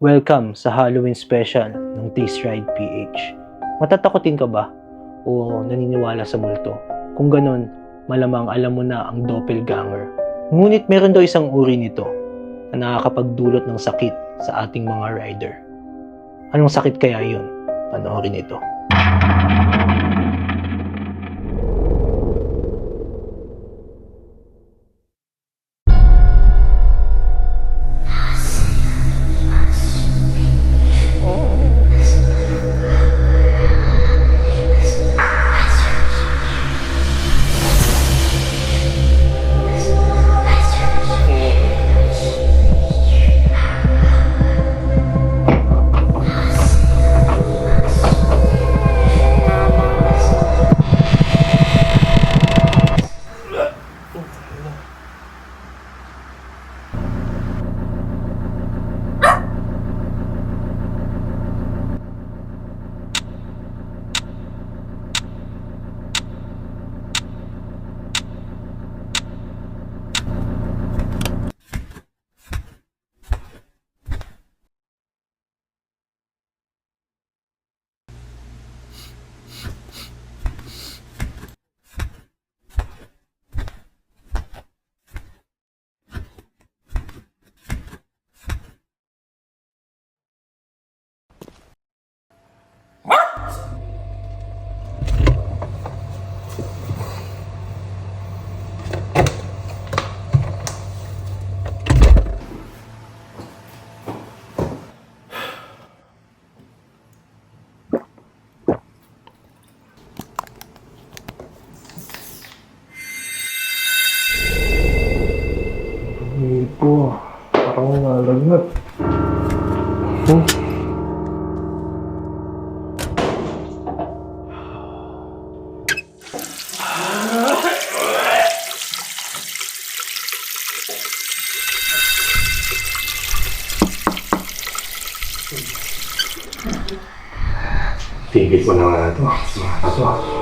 Welcome sa Halloween special ng Taste Ride PH. Matatakotin ka ba? O naniniwala sa multo? Kung ganun, malamang alam mo na ang doppelganger. Ngunit meron daw isang uri nito na nakakapagdulot ng sakit sa ating mga rider. Anong sakit kaya yun? Panoorin ito. Tigil ko na nga ito. Mga ito.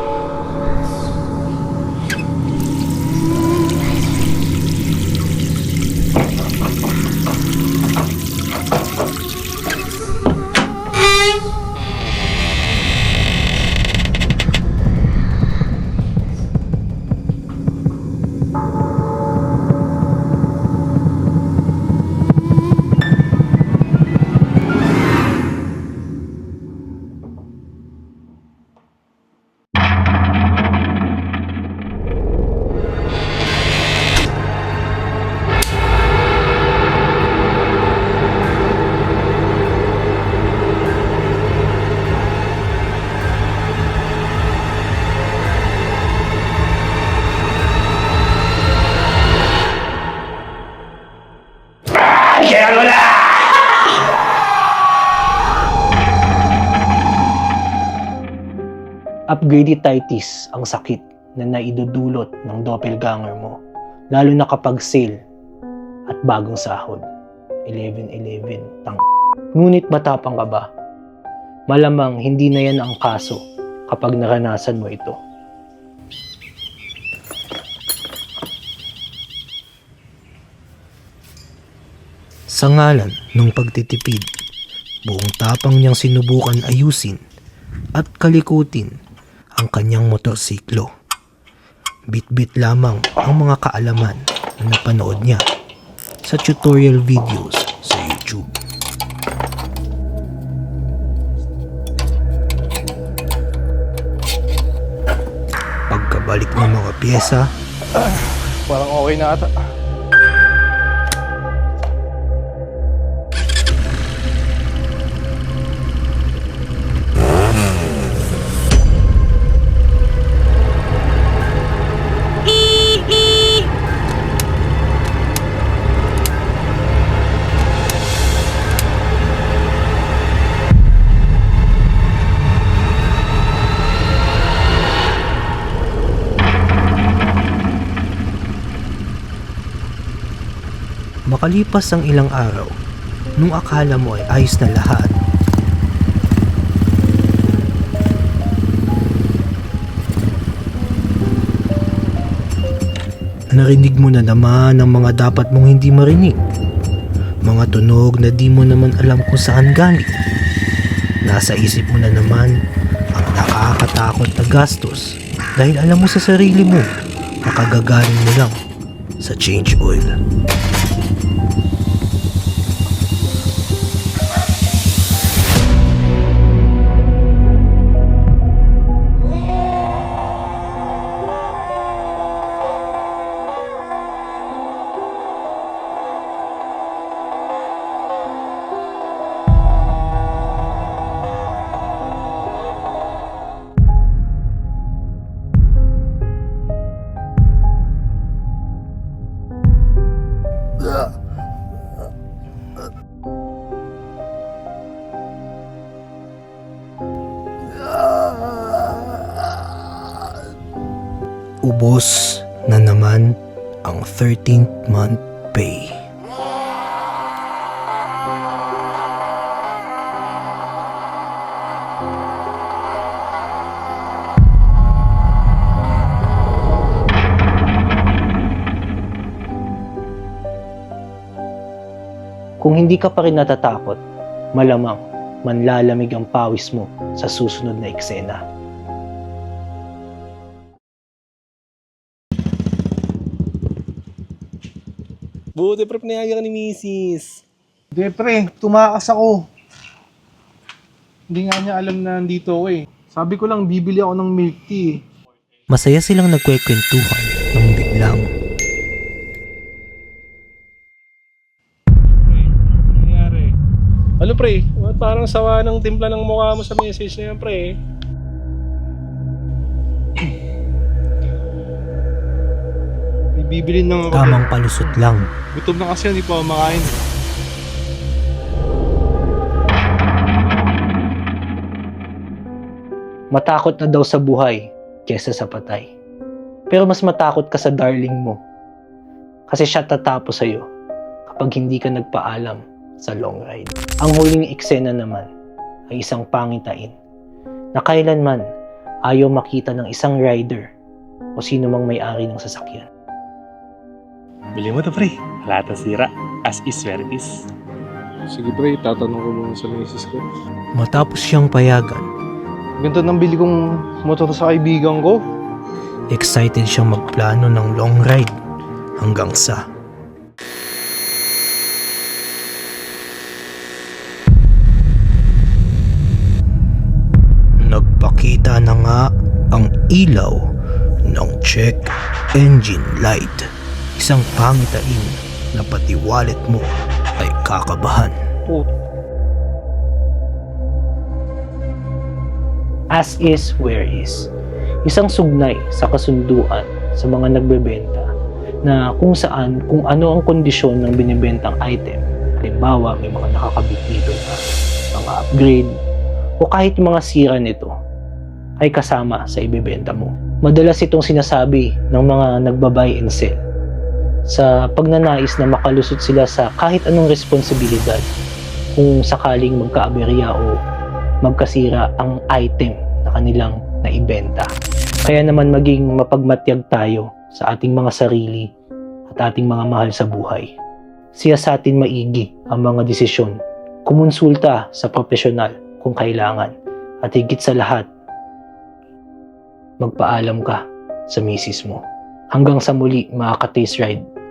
Upgradititis ang sakit na naidudulot ng doppelganger mo, lalo na kapag sale at bagong sahod. 11-11, tang. Ngunit matapang ka ba? Malamang hindi na yan ang kaso kapag naranasan mo ito. Sa ngalan ng pagtitipid, buong tapang niyang sinubukan ayusin at kalikutin ang kanyang motorsiklo. Bit-bit lamang ang mga kaalaman na napanood niya sa tutorial videos sa YouTube. Pagkabalik ng mga pyesa, Parang okay na ata. Makalipas ang ilang araw, nung akala mo ay ayos na lahat, Narinig mo na naman ang mga dapat mong hindi marinig. Mga tunog na di mo naman alam kung saan galing. Nasa isip mo na naman ang nakakatakot na gastos dahil alam mo sa sarili mo na kagagaling mo lang sa change oil. Ubos na naman ang 13th month pay. Kung hindi ka pa rin natatakot, malamang manlalamig ang pawis mo sa susunod na eksena. Buti pre, pinayagan ka ni Mrs. Hindi pre, tumakas ako. Hindi nga niya alam na nandito ako eh. Sabi ko lang, bibili ako ng milk tea eh. Masaya silang nagkwekwentuhan nang biglang. Ano pre? Parang sawa ng timpla ng mukha mo sa message na yan pre. Bibili ng ako. tamang palusot lang. Gutom na kasi hindi pa makain. Matakot na daw sa buhay kesa sa patay. Pero mas matakot ka sa darling mo. Kasi siya tatapos sa'yo kapag hindi ka nagpaalam sa long ride. Ang huling eksena naman ay isang pangitain na kailanman ayaw makita ng isang rider o sino mang may-ari ng sasakyan. Bili mo to pre. Wala tang sira. As is where it is. Sige pre, tatanong ko muna sa misis ko. Matapos siyang payagan, Ganito nang bili kong motor sa kaibigan ko. excited siyang magplano ng long ride hanggang sa Nagpakita na nga ang ilaw ng check engine light. Isang pangitain na pati wallet mo ay kakabahan. As is, where is. Isang sugnay sa kasunduan sa mga nagbebenta na kung saan, kung ano ang kondisyon ng binibentang item. Halimbawa, may mga nakakabit dito na mga upgrade o kahit mga sira nito ay kasama sa ibebenta mo. Madalas itong sinasabi ng mga nagbabuy and sell sa pagnanais na makalusot sila sa kahit anong responsibilidad kung sakaling magkaaberya o magkasira ang item na kanilang naibenta. Kaya naman maging mapagmatyag tayo sa ating mga sarili at ating mga mahal sa buhay. Siya sa atin maigi ang mga desisyon. Kumonsulta sa profesional kung kailangan. At higit sa lahat, magpaalam ka sa misis mo. Hanggang sa muli mga ka-taste ride,